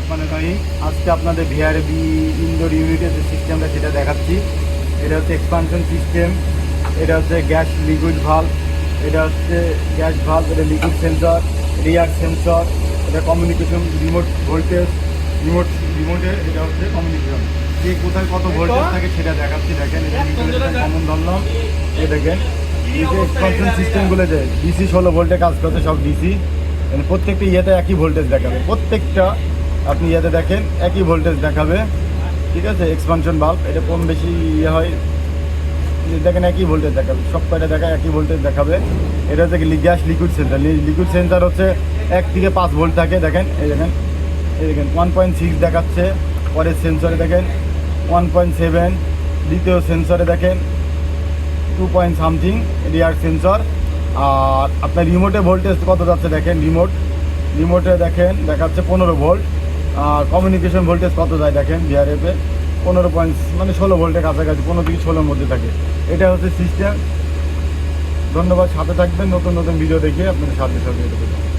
রহমান রহিম আজকে আপনাদের ভিআরবি ইনডোর ইউনিটের যে সিস্টেমটা সেটা দেখাচ্ছি, এটা হচ্ছে এক্সপানশন সিস্টেম এটা হচ্ছে গ্যাস লিকুইড ভাল্ব এটা হচ্ছে গ্যাস ভাল্ব এটা লিকুইড সেন্সর রিয়ার সেন্সর এটা কমিউনিকেশন রিমোট ভোল্টেজ রিমোট রিমোটের এটা হচ্ছে কমিউনিকেশন কে কোথায় কত ভোল্টেজ থাকে সেটা দেখাচ্ছি, দেখেন, এটা কমন ধরলাম। এ দেখেন যে এক্সপানশন সিস্টেমগুলো যে ডিসি ষোলো ভোল্টে কাজ করছে, সব ডিসি মানে প্রত্যেকটা ইয়েতে একই ভোল্টেজ দেখাবে। প্রত্যেকটা আপনি ইয়েতে দেখেন, একই ভোল্টেজ দেখাবে। ঠিক আছে? এক্সপানশন বাল্ব এটা কম বেশি ইয়ে হয়। দেখেন একই ভোল্টেজ দেখাবে, সব কয়টা দেখায় একই ভোল্টেজ দেখাবে। এটা হচ্ছে gas liquid sensor liquid sensor হচ্ছে এক থেকে পাঁচ ভোল্ট থাকে, দেখেন, এই দেখেন এই দেখেন ওয়ান পয়েন্ট সিক্স দেখাচ্ছে, পরের সেন্সরে দেখেন ওয়ান পয়েন্ট সেভেন দ্বিতীয় সেন্সরে দেখেন two point something rear sensor আর আপনার রিমোটে ভোল্টেজ কত যাচ্ছে দেখেন রিমোট রিমোটে দেখেন, দেখাচ্ছে পনেরো ভোল্ট কমিউনিকেশন ভোল্টেজ কত যায় দেখেন ভিআরএফে পনেরো পয়েন্ট মানে ষোলো ভোল্টের কাছাকাছি, পনেরো থেকে ষোলোর মধ্যে থাকে। এটা হচ্ছে সিস্টেম ধন্যবাদ, সাথে থাকবেন, নতুন নতুন ভিডিও দেখিয়ে আপনাদের সাথে সাথে